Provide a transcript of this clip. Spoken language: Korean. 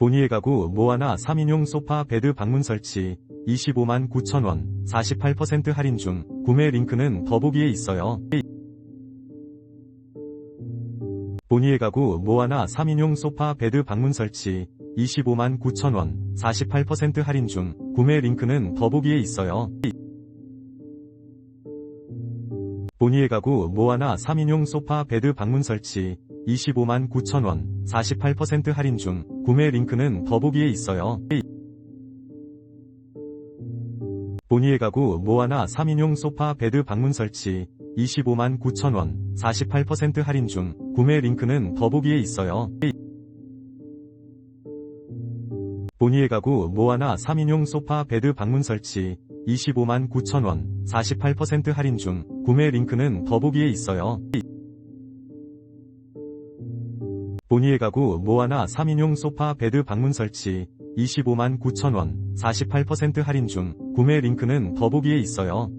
보니의 가구 모아나 3인용 소파 베드 방문 설치 25만 9천원 48% 할인 중 구매 링크는 더보기에 있어요. 보니의 가구 모아나 3인용 소파 베드 방문 설치 25만 9천원 48% 할인 중 구매 링크는 더보기에 있어요. 보니의 가구 모아나 3인용 소파 베드 방문 설치 25만 9천원 48% 할인 중 구매 링크는 더보기에 있어요. 보니의 가구 모아나 3인용 소파 베드 방문 설치 25만 9천원 48% 할인 중 구매 링크는 더보기에 있어요. 보니의 가구 모아나 3인용 소파 베드 방문 설치 25만 9천원 48% 할인 중 구매 링크는 더보기에 있어요. 보니의 가구 모아나 3인용 소파 베드 방문 설치 25만 9천원 48% 할인 중 구매 링크는 더보기에 있어요.